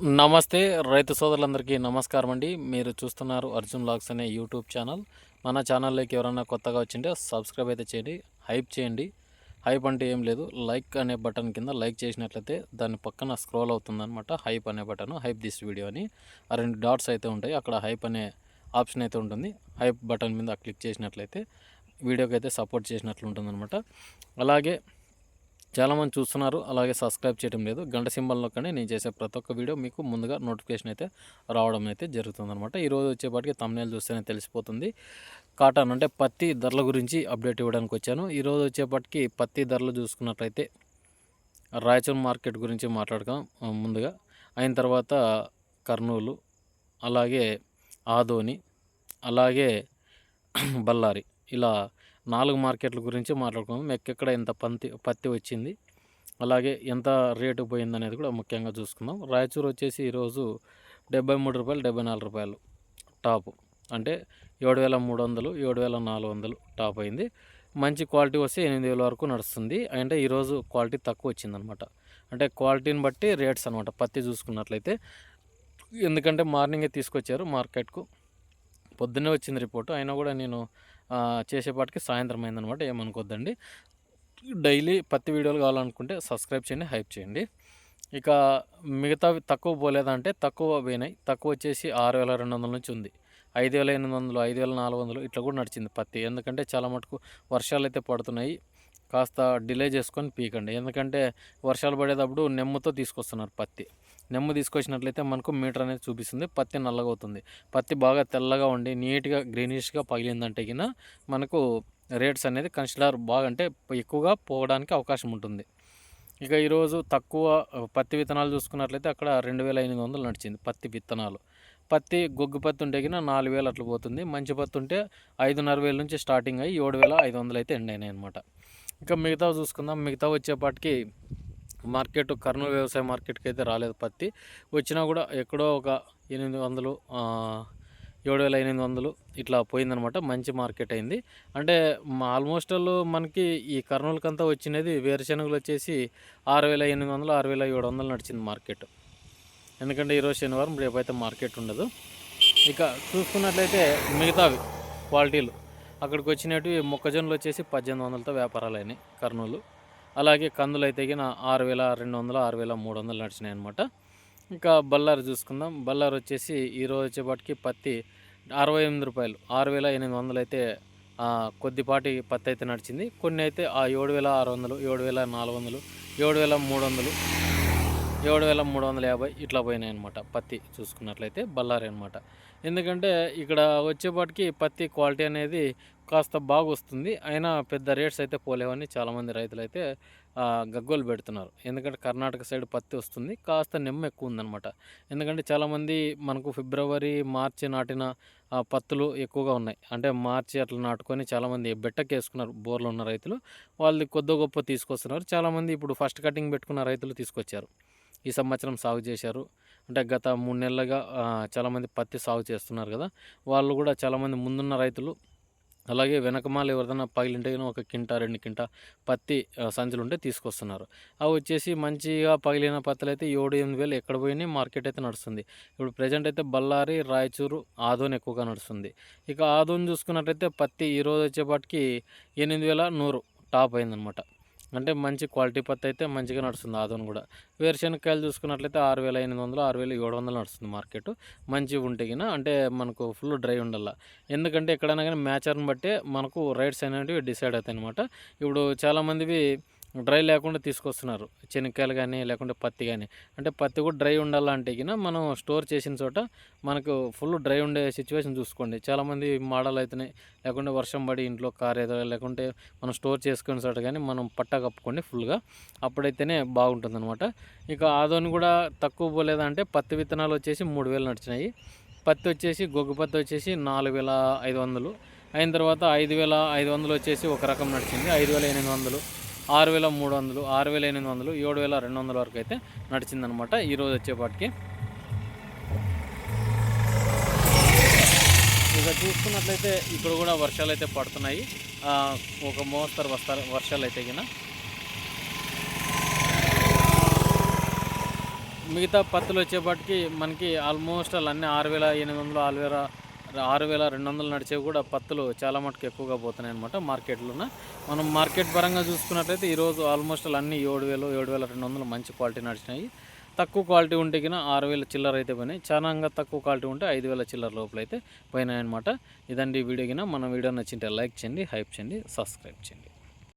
నమస్తే రైతు సోదరులందరికీ నమస్కారం అండి. మీరు చూస్తున్నారు అర్జున్ లాగ్స్ అనే యూట్యూబ్ ఛానల్. మన ఛానల్లోకి ఎవరైనా కొత్తగా వచ్చింటే సబ్స్క్రైబ్ అయితే చేయండి హైప్ చేయండి. హైప్ అంటే ఏం లేదు లైక్ అనే బటన్ కింద లైక్ చేసినట్లయితే దాని పక్కన స్క్రోల్ అవుతుందన్నమాట హైప్ అనే బటన్ హైప్ దిస్ వీడియో అని. ఆ రెండు డాట్స్ అయితే ఉంటాయి అక్కడ హైప్ అనే ఆప్షన్ అయితే ఉంటుంది. హైప్ బటన్ మీద క్లిక్ చేసినట్లయితే వీడియోకి అయితే సపోర్ట్ చేసినట్లు ఉంటుందన్నమాట. అలాగే చాలామంది చూస్తున్నారు అలాగే సబ్స్క్రైబ్ చేయడం లేదు. గంట సింబల్ కానీ నేను చేసే ప్రతి ఒక్క వీడియో మీకు ముందుగా నోటిఫికేషన్ అయితే రావడం అయితే జరుగుతుంది అనమాట ఈరోజు వచ్చేపాటికి తమ్నేలు చూస్తేనే తెలిసిపోతుంది. కాటన్ అంటే పత్తి ధరల గురించి అప్డేట్ ఇవ్వడానికి వచ్చాను. ఈరోజు వచ్చేపాటికి పత్తి ధరలు చూసుకున్నట్లయితే రాయచూర్ మార్కెట్ గురించి మాట్లాడదాం ముందుగా. అయిన తర్వాత కర్నూలు అలాగే ఆదోని అలాగే బళ్ళారి. ఇలా నాలుగు మార్కెట్ల గురించి మాట్లాడుకుందాం. ఎక్కడ ఎంత పంతి పత్తి వచ్చింది అలాగే ఎంత రేటు పోయింది అనేది కూడా ముఖ్యంగా చూసుకుందాం. రాయచూరు వచ్చేసి ఈరోజు డెబ్బై మూడు రూపాయలు డెబ్బై నాలుగు రూపాయలు టాప్. అంటే ఏడు వేల మూడు వందలు ఏడు వేల నాలుగు వందలు టాప్ అయింది. మంచి క్వాలిటీ వస్తే ఎనిమిది వేల వరకు నడుస్తుంది. అంటే ఈరోజు క్వాలిటీ తక్కువ వచ్చిందనమాట. అంటే క్వాలిటీని బట్టి రేట్స్ అనమాట. పత్తి చూసుకున్నట్లయితే. ఎందుకంటే మార్నింగే తీసుకొచ్చారు మార్కెట్కు. పొద్దున్నే వచ్చింది రిపోర్టు. అయినా కూడా నేను చేసేపాటికి సాయంత్రం అయిందనమాట ఏమనుకోద్దండి. డైలీ పత్తి వీడియోలు కావాలనుకుంటే సబ్స్క్రైబ్ చేయండి హైప్ చేయండి. ఇక మిగతావి తక్కువ పోలేదంటే తక్కువ పోయినాయి. తక్కువ వచ్చేసి ఆరు వేల రెండు వందల నుంచి ఉంది. ఐదు వేల ఎనిమిది వందలు ఐదు వేల నాలుగు వందలు ఇట్లా కూడా నడిచింది పత్తి. ఎందుకంటే చాలా మటుకు వర్షాలు అయితే పడుతున్నాయి. కాస్త డిలే చేసుకొని పీకండి. ఎందుకంటే వర్షాలు పడేటప్పుడు నెమ్ముతో తీసుకొస్తున్నారు పత్తి. నెమ్ము తీసుకొచ్చినట్లయితే మనకు మీటర్ అనేది చూపిస్తుంది. పత్తి నల్లగా అవుతుంది పత్తి బాగా తెల్లగా ఉండి నీట్గా గ్రీనిష్గా పగిలిందంటే కింద మనకు రేట్స్ అనేది కన్సిడర్ బాగా అంటే ఎక్కువగా పోవడానికి అవకాశం ఉంటుంది. ఇక ఈరోజు తక్కువ పత్తి విత్తనాలు చూసుకున్నట్లయితే అక్కడ రెండు వేల ఎనిమిది వందలు నడిచింది పత్తి విత్తనాలు. పత్తి గొగ్గు పత్తి ఉంటే కింద నాలుగు వేలు అట్లా పోతుంది. మంచి పత్తి ఉంటే ఐదున్నర వేల నుంచి స్టార్టింగ్ అయ్యి ఏడు వేల ఐదు వందలు అయితే ఎండ్ అయినాయి అనమాట ఇంకా మిగతా చూసుకుందాం. మిగతా వచ్చేపాటికి మార్కెట్ కర్నూలు వ్యవసాయ మార్కెట్కి అయితే రాలేదు పత్తి. వచ్చినా కూడా ఎక్కడో ఒక ఎనిమిది వందలు ఏడు వేల ఎనిమిది వందలు ఇట్లా పోయిందనమాట. మంచి మార్కెట్ అయింది. అంటే ఆల్మోస్ట్ ఆల్ మనకి ఈ కర్నూలుకంతా వచ్చినది వేరుశనగలు వచ్చేసి ఆరు వేల ఎనిమిది వందలు ఆరు వేల ఏడు వందలు నడిచింది మార్కెట్. ఎందుకంటే ఈరోజు శనివారం రేపైతే మార్కెట్ ఉండదు. ఇక చూసుకున్నట్లయితే మిగతావి క్వాలిటీలు. అక్కడికి వచ్చినవి మొక్కజొన్నలు వచ్చేసి పద్దెనిమిది వందలతో వ్యాపారాలు అయినాయి కర్నూలు. అలాగే కందులు అయితే ఆరు వేల రెండు వందలు ఆరు వేల మూడు వందలు నడిచినాయి అనమాట ఇంకా బల్లారు చూసుకుందాం. బల్లారు వచ్చేసి ఈరోజు వచ్చేపాటికి పత్తి అరవై ఎనిమిది రూపాయలు ఆరు వేల ఎనిమిది వందలు అయితే కొద్దిపాటి పత్తి అయితే నడిచింది. కొన్ని అయితే ఆ ఏడు వేల ఆరు వందలు ఏడు వేల నాలుగు వందలు ఏడు వేల మూడు వందలు ఏడు వేల మూడు వందల యాభై ఇట్లా పోయినాయి అనమాట పత్తి చూసుకున్నట్లయితే బళ్ళారి అనమాట ఎందుకంటే ఇక్కడ వచ్చేపాటికి పత్తి క్వాలిటీ అనేది కాస్త బాగా వస్తుంది అయినా పెద్ద రేట్స్ అయితే పోలేవని చాలామంది రైతులు అయితే గగ్గోలు పెడుతున్నారు. ఎందుకంటే కర్ణాటక సైడ్ పత్తి వస్తుంది కాస్త నెమ్మ ఎక్కువ ఉందన్నమాట ఎందుకంటే చాలామంది మనకు ఫిబ్రవరి మార్చి నాటిన పత్తులు ఎక్కువగా ఉన్నాయి. అంటే మార్చి అట్లా నాటుకొని చాలామంది బెట్టకేసుకున్నారు బోర్లు ఉన్న రైతులు. వాళ్ళది కొద్ది గొప్ప తీసుకొస్తున్నారు. చాలామంది ఇప్పుడు ఫస్ట్ కటింగ్ పెట్టుకున్న రైతులు తీసుకొచ్చారు. ఈ సంవత్సరం సాగు చేశారు. అంటే గత మూడు నెలలుగా చాలామంది పత్తి సాగు చేస్తున్నారు కదా. వాళ్ళు కూడా చాలామంది ముందున్న రైతులు. అలాగే వెనకమాల ఎవరిదైనా పగిలింటే ఒక కింట రెండు కింట పత్తి సంచులు ఉంటే తీసుకొస్తున్నారు. అవి వచ్చేసి మంచిగా పగిలిన పత్తులు అయితే ఏడు ఎనిమిది వేలు ఎక్కడ పోయినాయి మార్కెట్ అయితే నడుస్తుంది. ఇప్పుడు ప్రజెంట్ అయితే బళ్ళారి రాయచూరు ఆదోని ఎక్కువగా నడుస్తుంది. ఇక ఆదోని చూసుకున్నట్టయితే పత్తి ఈరోజు వచ్చేపాటికి ఎనిమిది వేల నూరు టాప్ అయిందనమాట. అంటే మంచి క్వాలిటీ పత్తి అయితే మంచిగా నడుస్తుంది ఆదోన్ కూడా. వేరుశనక్కాయలు చూసుకున్నట్లయితే ఆరు వేల ఎనిమిది వందలు ఆరు వేల ఏడు వందలు నడుస్తుంది మార్కెట్ మంచిగా ఉంటే అంటే మనకు ఫుల్ డ్రై ఉండాల ఎందుకంటే ఎక్కడైనా కానీ మ్యాచర్ని బట్టే మనకు రైట్స్ అనేవి డిసైడ్ అవుతాయి అనమాట ఇప్పుడు చాలామందివి డ్రై లేకుండా తీసుకొస్తున్నారు. చెనక్కాయలు కానీ లేకుంటే పత్తి కానీ అంటే పత్తి కూడా డ్రై ఉండాలంటే గిన మనం స్టోర్ చేసిన చోట మనకు ఫుల్ డ్రై ఉండే సిచ్యువేషన్ చూసుకోండి. చాలామంది మోడల్ అవుతున్నాయి లేకుంటే వర్షం పడి ఇంట్లో కారేదో లేకుంటే మనం స్టోర్ చేసుకునే చోట కానీ మనం పట్టా కప్పుకోండి ఫుల్గా అప్పుడైతేనే బాగుంటుంది అనమాట ఇక ఆదోని కూడా తక్కువ పోలేదంటే పత్తి విత్తనాలు వచ్చేసి మూడు వేలు నడిచినాయి. పత్తి వచ్చేసి గొగ్గు పత్తి వచ్చేసి నాలుగు వేల ఐదు వందలు. అయిన తర్వాత ఐదు వేల ఐదు వందలు వచ్చేసి ఒక రకం నడిచింది. ఐదు వేల ఎనిమిది వందలు. ఆరు వేల మూడు వందలు ఆరు వేల ఎనిమిది వందలు ఏడు వేల రెండు వందల వరకు అయితే నడిచిందనమాట ఈరోజు వచ్చేపాటికి. ఇక చూసుకున్నట్లయితే ఇప్పుడు కూడా వర్షాలు అయితే పడుతున్నాయి ఒక మోస్తరు వస్తారు వర్షాలు అయితే కింద మిగతా పత్తులు వచ్చేపాటికి మనకి ఆల్మోస్ట్ అన్నీ ఆరు వేల ఎనిమిది వందలు ఆరు వేల ఆరు వేల రెండు వందలు నడిచేవి కూడా పత్తులు చాలా మటుకు ఎక్కువగా పోతున్నాయి అనమాట మార్కెట్లోన. మనం మార్కెట్ పరంగా చూసుకున్నట్లయితే ఈరోజు ఆల్మోస్ట్ అన్నీ ఏడు వేలు ఏడు వేల రెండు వందలు మంచి క్వాలిటీ నడిచినాయి. తక్కువ క్వాలిటీ ఉంటే కినా ఆరు వేల చిల్లర అయితే పోయినాయి. చాలా తక్కువ క్వాలిటీ ఉంటే ఐదు వేల చిల్లర లోపల అయితే పోయినాయి అనమాట ఇదండి వీడియో కినా మన వీడియో నచ్చింటే లైక్ చేయండి హైప్ చేయండి సబ్స్క్రైబ్ చేయండి.